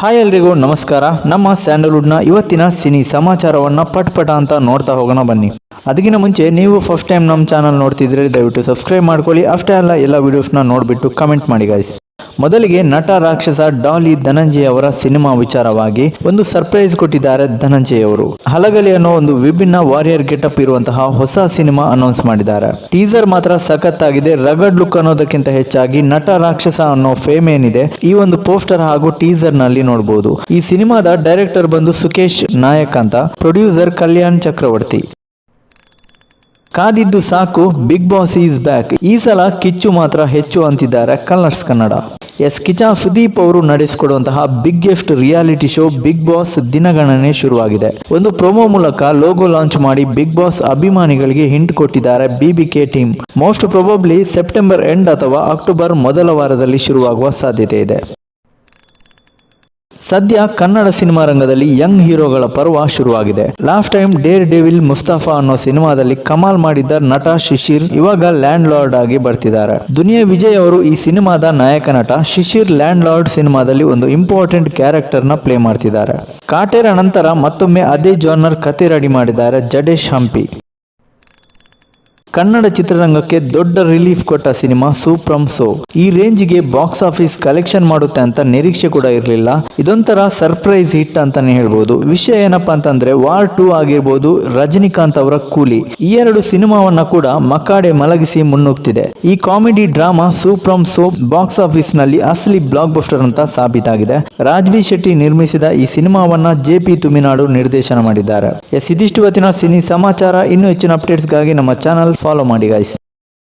Hi ಎಲ್ರಿಗೂ ನಮಸ್ಕಾರ. ನಮ್ಮ ಸ್ಯಾಂಡಲ್ವುಡ್ನ ಇವತ್ತಿನ ಸಿನಿ ಸಮಾಚಾರವನ್ನು ಪಟ್ ಪಟ ಅಂತ ನೋಡ್ತಾ ಹೋಗೋಣ ಬನ್ನಿ. ಅದಕ್ಕಿಂತ ಮುಂಚೆ ನೀವು ಫಸ್ಟ್ ಟೈಮ್ ನಮ್ಮ ಚಾನಲ್ ನೋಡ್ತಿದ್ರೆ ದಯವಿಟ್ಟು ಸಬ್ಸ್ಕ್ರೈಬ್ ಮಾಡ್ಕೊಳ್ಳಿ. ಅಷ್ಟೇ ಅಲ್ಲ, ಎಲ್ಲ ವೀಡಿಯೋಸ್ನ ನೋಡಿಬಿಟ್ಟು ಕಮೆಂಟ್ ಮಾಡಿ ಗಾಯ್ಸ್ ಮೊದಲಿಗೆ ನಟ ರಾಕ್ಷಸ ಡಾಲಿ ಧನಂಜಯ್ ಅವರ ಸಿನಿಮಾ ವಿಚಾರವಾಗಿ ಒಂದು ಸರ್ಪ್ರೈಸ್ ಕೊಟ್ಟಿದ್ದಾರೆ ಧನಂಜಯ್ ಅವರು. ಹಲಗಲಿ ಅನ್ನೋ ಒಂದು ವಿಭಿನ್ನ ವಾರಿಯರ್ ಗೆಟಪ್ ಇರುವಂತಹ ಹೊಸ ಸಿನಿಮಾ ಅನೌನ್ಸ್ ಮಾಡಿದ್ದಾರೆ. ಟೀಸರ್ ಮಾತ್ರ ಸಖತ್ತಾಗಿದೆ, ರಗಡ್ ಲುಕ್ ಅನ್ನೋದಕ್ಕಿಂತ ಹೆಚ್ಚಾಗಿ ನಟ ರಾಕ್ಷಸ ಅನ್ನೋ ಫೇಮ್ ಏನಿದೆ ಈ ಒಂದು ಪೋಸ್ಟರ್ ಹಾಗೂ ಟೀಸರ್ನಲ್ಲಿ ನೋಡಬಹುದು ಈ ಸಿನಿಮಾದ ಡೈರೆಕ್ಟರ್ ಬಂದು ಸುಕೇಶ್ ನಾಯಕ್ ಅಂತ, ಪ್ರೊಡ್ಯೂಸರ್ ಕಲ್ಯಾಣ್ ಚಕ್ರವರ್ತಿ. ಕಾದಿದ್ದು ಸಾಕು, ಬಿಗ್ ಬಾಸ್ ಈಸ್ ಬ್ಯಾಕ್. ಈ ಸಲ ಕಿಚ್ಚು ಮಾತ್ರ ಹೆಚ್ಚು ಅಂತಿದ್ದಾರೆ ಕಲರ್ಸ್ ಕನ್ನಡ. ಎಸ್ ಕಿಚಾ ಸುದೀಪ್ ಅವರು ನಡೆಸಿಕೊಡುವಂತಹ biggest reality show Bigg Boss ದಿನಗಣನೆ ಶುರುವಾಗಿದೆ. ಒಂದು ಪ್ರೊಮೋ ಮೂಲಕ ಲೋಗೋ ಲಾಂಚ್ ಮಾಡಿ ಬಿಗ್ ಬಾಸ್ ಅಭಿಮಾನಿಗಳಿಗೆ ಹಿಂಟ್ ಕೊಟ್ಟಿದ್ದಾರೆ BBK team most probably September end ಅಥವಾ ಅಕ್ಟೋಬರ್ ಮೊದಲ ವಾರದಲ್ಲಿ ಶುರುವಾಗುವ ಸಾಧ್ಯತೆ ಇದೆ. ಸದ್ಯ ಕನ್ನಡ ಸಿನಿಮಾ ರಂಗದಲ್ಲಿ ಯಂಗ್ ಹೀರೋಗಳ ಪರ್ವ ಶುರುವಾಗಿದೆ. Last time Deere devil Mustafa ಅನ್ನೋ ಸಿನಿಮಾದಲ್ಲಿ ಕಮಾಲ್ ಮಾಡಿದ್ದ ನಟ ಶಿಶಿರ್ ಇವಾಗ ಲ್ಯಾಂಡ್ ಲಾರ್ಡ್ ಆಗಿ ಬರ್ತಿದ್ದಾರೆ. ದುನಿಯಾ ವಿಜಯ್ ಅವರು ಈ ಸಿನಿಮಾದ ನಾಯಕ ನಟ ಶಿಶಿರ್ ಲ್ಯಾಂಡ್ ಲಾರ್ಡ್ ಸಿನಿಮಾದಲ್ಲಿ ಒಂದು ಇಂಪಾರ್ಟೆಂಟ್ ಕ್ಯಾರೆಕ್ಟರ್ನ ಪ್ಲೇ ಮಾಡ್ತಿದ್ದಾರೆ. ಕಾಟೇರ ನಂತರ ಮತ್ತೊಮ್ಮೆ ಅದೇ ಜಾನರ್ ಕತೆ ರೆಡಿ ಮಾಡಿದ್ದಾರೆ ಜಡೇಶ್ ಹಂಪಿ. ಕನ್ನಡ ಚಿತ್ರರಂಗಕ್ಕೆ ದೊಡ್ಡ ರಿಲೀಫ್ ಕೊಟ್ಟ ಸಿನಿಮಾ ಸೂಪ್ರಮ್ ಸೋ. ಈ ರೇಂಜ್ಗೆ ಬಾಕ್ಸ್ ಆಫೀಸ್ ಕಲೆಕ್ಷನ್ ಮಾಡುತ್ತೆ ಅಂತ ನಿರೀಕ್ಷೆ ಕೂಡ ಇರಲಿಲ್ಲ. ಇದೊಂಥರ ಸರ್ಪ್ರೈಸ್ ಹಿಟ್ ಅಂತಾನೆ ಹೇಳ್ಬೋದು. ವಿಷಯ ಏನಪ್ಪಾ ಅಂತಂದ್ರೆ, ವಾರ್ ಟೂ ಆಗಿರ್ಬೋದು ರಜನಿಕಾಂತ್ ಅವರ ಕೂಲಿ. ಈ ಎರಡು ಸಿನಿಮಾವನ್ನ ಕೂಡ ಮಕಾಡೆ ಮಲಗಿಸಿ ಮುನ್ನುಗ್ತಿದೆ. ಈ comedy drama Su from So box ಆಫೀಸ್ನಲ್ಲಿ ಅಸಲಿ ಬ್ಲಾಕ್ ಬಸ್ಟರ್ ಅಂತ ಸಾಬೀತಾಗಿದೆ. ರಾಜ್ವಿ ಶೆಟ್ಟಿ ನಿರ್ಮಿಸಿದ ಈ ಸಿನಿಮಾವನ್ನ ಜೆ ಪಿ ತುಮಿನಾಡು ನಿರ್ದೇಶನ ಮಾಡಿದ್ದಾರೆ. ಎಸ್, ಇದಿಷ್ಟು ಸಿನಿ ಸಮಾಚಾರ. ಇನ್ನೂ ಹೆಚ್ಚಿನ ಅಪ್ಡೇಟ್ಸ್ಗಾಗಿ ನಮ್ಮ ಚಾನಲ್ ಫಾಲೋ ಮಾಡಿ ಗೈಸ್